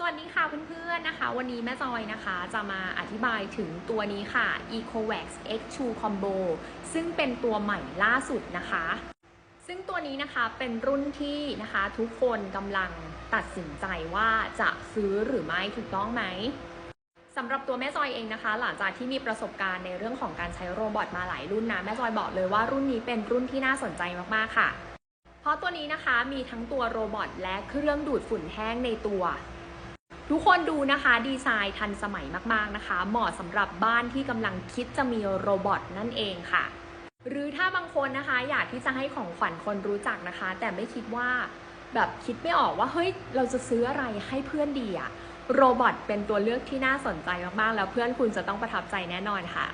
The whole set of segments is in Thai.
สวัสดีค่ะเพื่อนๆนะคะ วันนี้แม่จอยนะคะจะมาอธิบายถึงตัวนี้ค่ะ Ecovax X2 Combo ซึ่งเป็นตัวใหม่ล่าสุดนะคะ ซึ่งตัวนี้นะคะเป็นรุ่นที่นะคะทุกคนกำลังตัดสินใจว่าจะซื้อหรือไม่ถูกต้องไหมสำหรับตัวแม่จอยเองนะคะ หลังจากที่มีประสบการณ์ในเรื่องของการใช้โรบอทมาหลายรุ่นนะแม่จอยบอกเลยว่ารุ่นนี้เป็นรุ่นที่น่าสนใจมากๆค่ะ เพราะตัวนี้นะคะมีทั้งตัวโรบอทและเครื่องดูดฝุ่นแห้งในตัว ทุกคนดูนะคะดีไซน์ทันสมัยมากๆนะคะ เหมาะสำหรับบ้านที่กำลังคิดจะมีโรบอทนั่นเองค่ะ หรือถ้าบางคนนะคะ อยากที่จะให้ของขวัญคนรู้จักนะคะ แต่ไม่คิดว่าแบบคิดไม่ออกว่าเฮ้ยเราจะซื้ออะไรให้เพื่อนดีอะโรบอทเป็นตัวเลือกที่น่าสนใจมากๆ แล้วเพื่อนคุณจะต้องประทับใจแน่นอนค่ะ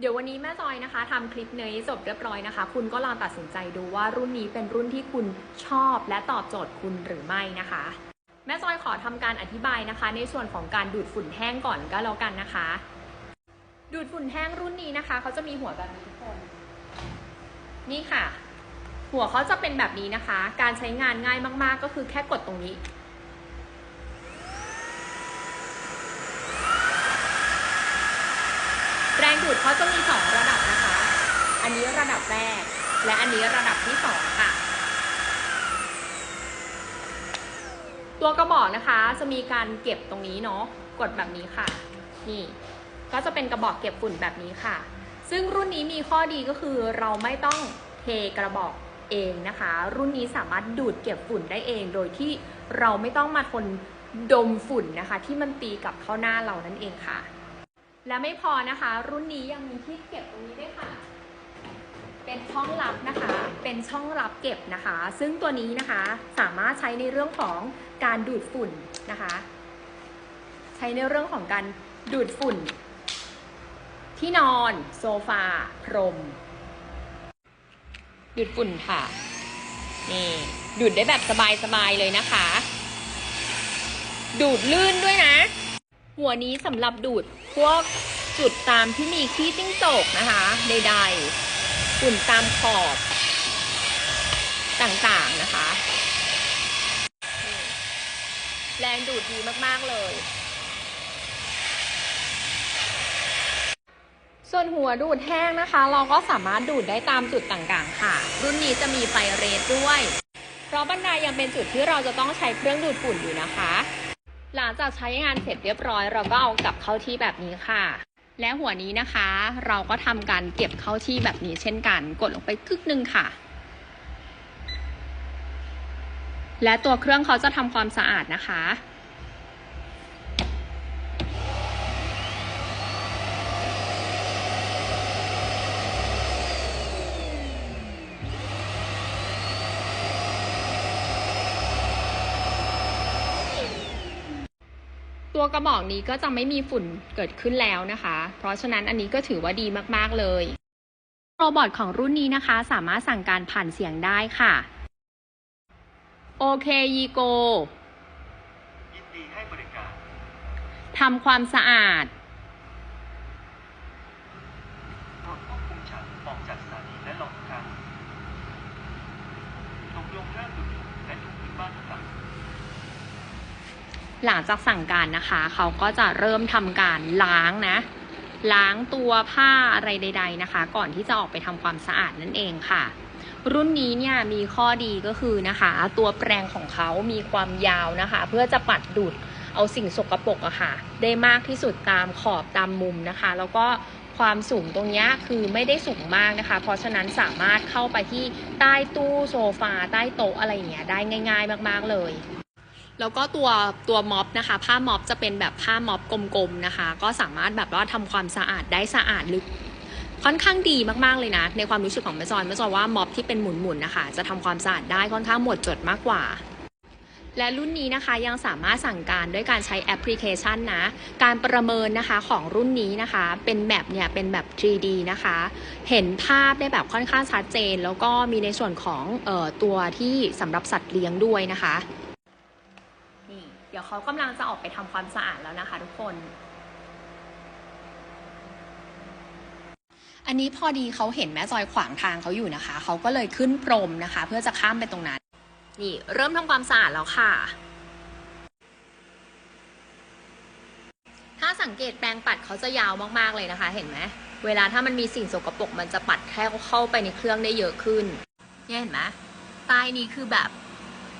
เดี๋ยววันนี้แม่จอยนะคะทำคลิปนี้จบเรียบร้อยนะคะ คุณก็ลองตัดสินใจดูว่ารุ่นนี้เป็นรุ่นที่คุณชอบและตอบโจทย์คุณหรือไม่นะคะ แม่จอยขอทำการอธิบายนะคะ ในส่วนของการดูดฝุ่นแห้งก่อนก็แล้วกันนะคะ ดูดฝุ่นแห้งรุ่นนี้นะคะเขาจะมีหัวแบบนี้ทุกคน นี่ค่ะ หัวเขาจะเป็นแบบนี้นะคะ การใช้งานง่ายมากๆ ก็คือแค่กดตรงนี้แรงดูดเขาจะมีสองระดับนะคะ อันนี้ระดับแรก และอันนี้ระดับที่สองค่ะ ตัวกระบอกนะคะจะมีการเก็บตรงนี้เนาะกดแบบนี้ค่ะ นี่ ก็จะเป็นกระบอกเก็บฝุ่นแบบนี้ค่ะ ซึ่งรุ่นนี้มีข้อดีก็คือเราไม่ต้องเทกระบอกเองนะคะ รุ่นนี้สามารถดูดเก็บฝุ่นได้เอง โดยที่เราไม่ต้องมาทนดมฝุ่นนะคะ ที่มันตีกับเข้าหน้าเรานั่นเองค่ะ และไม่พอนะคะ รุ่นนี้ยังมีที่เก็บตรงนี้ด้วยค่ะ เป็นช่องลับนะคะ เป็นช่องลับเก็บนะคะ ซึ่งตัวนี้นะคะสามารถใช้ในเรื่องของการดูดฝุ่นนะคะ ใช้ในเรื่องของการดูดฝุ่น ที่นอน โซฟาพรม ดูดฝุ่นค่ะ นี่ดูดได้แบบสบายๆเลยนะคะ ดูดลื่นด้วยนะ หัวนี้สำหรับดูดพวกจุดตามที่มีขี้จิ้งจกนะคะ ใดๆ ฝุ่นตามขอบต่างๆนะคะ แรงดูดดีมากๆเลย ส่วนหัวดูดแห้งนะคะ เราก็สามารถดูดได้ตามจุดต่างๆ ค่ะ รุ่นนี้จะมีไฟเรทด้วย เพราะบันไดยังเป็นจุดที่เราจะต้องใช้เครื่องดูดฝุ่นอยู่นะคะ หลังจากใช้งานเสร็จเรียบร้อย เราก็เอากลับเข้าที่แบบนี้ค่ะ และหัวนี้นะคะ เราก็ทำการเก็บเข้าที่แบบนี้เช่นกัน กดลงไปครึกหนึ่งค่ะ และตัวเครื่องเขาจะทำความสะอาดนะคะ ตัวกระบอกนี้ก็จะไม่มีฝุ่นเกิดขึ้นแล้วนะคะ เพราะฉะนั้นอันนี้ก็ถือว่าดีมากๆเลย โรบอทของรุ่นนี้นะคะ สามารถสั่งการผ่านเสียงได้ค่ะ โอเคยีโกยินดีให้บริการทำความสะอาดรถควบคุมฉันออกจากสถานีและลงทางตกลงห้ามดูดและถูกพื้นบ้านต่าง หลังจากสั่งการนะคะ เขาก็จะเริ่มทำการล้างนะ ล้างตัวผ้าอะไรใด ๆนะคะ ก่อนที่จะออกไปทำความสะอาดนั่นเองค่ะ รุ่นนี้เนี่ยมีข้อดีก็คือนะคะ ตัวแปรงของเขามีความยาวนะคะ เพื่อจะปัดดูดเอาสิ่งสกปรกอะค่ะ ได้มากที่สุดตามขอบตามมุมนะคะ แล้วก็ความสูงตรงนี้คือไม่ได้สูงมากนะคะ เพราะฉะนั้นสามารถเข้าไปที่ใต้ตู้โซฟาใต้โต๊ะอะไรอย่างเงี้ยได้ง่าย ๆ มากๆเลย แล้วก็ตัวตัวม็อบนะคะ ผ้าม็อบจะเป็นแบบผ้าม็อบกลมๆนะคะ ก็สามารถแบบว่าทำความสะอาดได้สะอาดลึกค่อนข้างดีมากๆเลยนะ ในความรู้สึกของแม่จอยแม่จอยว่าม็อบที่เป็นหมุนๆนะคะ จะทำความสะอาดได้ค่อนข้างหมดจดมากกว่า และรุ่นนี้นะคะยังสามารถสั่งการด้วยการใช้แอปพลิเคชันนะ การประเมินนะคะของรุ่นนี้นะคะ เป็นแบบเนี่ยเป็นแบบ 3D นะคะ เห็นภาพได้แบบค่อนข้างชัดเจน แล้วก็มีในส่วนของออตัวที่สำหรับสัตว์เลี้ยงด้วยนะคะ ดี๋ยวเขากำลังจะออกไปทำความสะอาดแล้วนะคะทุกคน อันนี้พอดีเขาเห็นแม่จอยขวางทางเขาอยู่นะคะ เขาก็เลยขึ้นพรมนะคะ เพื่อจะข้ามไปตรงนั้น นี่เริ่มทำความสะอาดแล้วค่ะสังเกตแปรงปัดเขาจะยาวมากๆเลยนะคะ เห็นไหมเวลาถ้ามันมีสิ่งสกปรกมันจะปัดแค่เข้าไปในเครื่องได้เยอะขึ้นเนี่ยเห็นไหมใต้นี้คือแบบ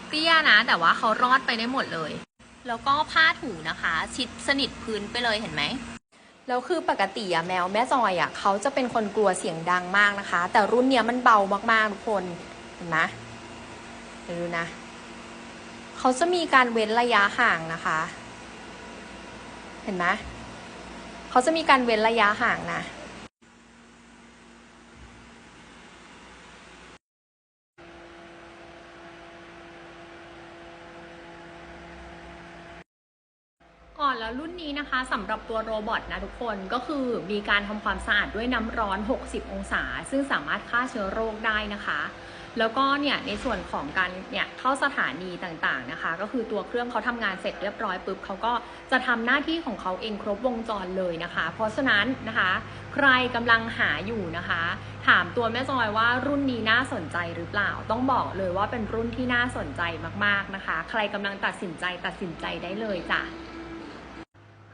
เตี้ยนะ แต่ว่าเขารอดไปได้หมดเลย แล้วก็ผ้าถูนะคะ ชิดสนิทพื้นไปเลยเห็นไหมแล้วคือปกติอะแมวแม่จอยอะเขาจะเป็นคนกลัวเสียงดังมากนะคะ แต่รุ่นเนี้ยมันเบามากๆทุกคนเห็นไหมเดี๋ยวดูนะเขาจะมีการเว้นระยะห่างนะคะ เห็นไหมเขาจะมีการเว้นระยะห่างนะ ก่ อนแล้วรุ่นนี้นะคะสำหรับตัวโรบอทนะทุกคนก็คือมีการทำความสะอาดด้วยน้ำร้อน 60 องศา ซึ่งสามารถฆ่าเชื้อโรคได้นะคะ แล้วก็เนี่ยในส่วนของการเนี่ยเข้าสถานีต่างๆนะคะ ก็คือตัวเครื่องเขาทำงานเสร็จเรียบร้อยปุ๊บเขาก็จะทำหน้าที่ของเขาเองครบวงจรเลยนะคะ เพราะฉะนั้นนะคะ ใครกำลังหาอยู่นะคะ ถามตัวแม่จอยว่ารุ่นนี้น่าสนใจหรือเปล่า ต้องบอกเลยว่าเป็นรุ่นที่น่าสนใจมากๆนะคะ ใครกำลังตัดสินใจตัดสินใจได้เลยจ้ะ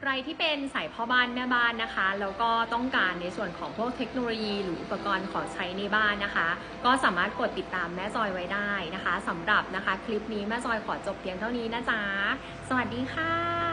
ใครที่เป็นสายพ่อบ้านแม่บ้านนะคะ แล้วก็ต้องการในส่วนของพวกเทคโนโลยี หรืออุปกรณ์ของใช้ในบ้านนะคะ ก็สามารถกดติดตามแม่จอยไว้ได้นะคะสำหรับนะคะ คลิปนี้แม่จอยขอจบเพียงเท่านี้นะจ๊ะ สวัสดีค่ะ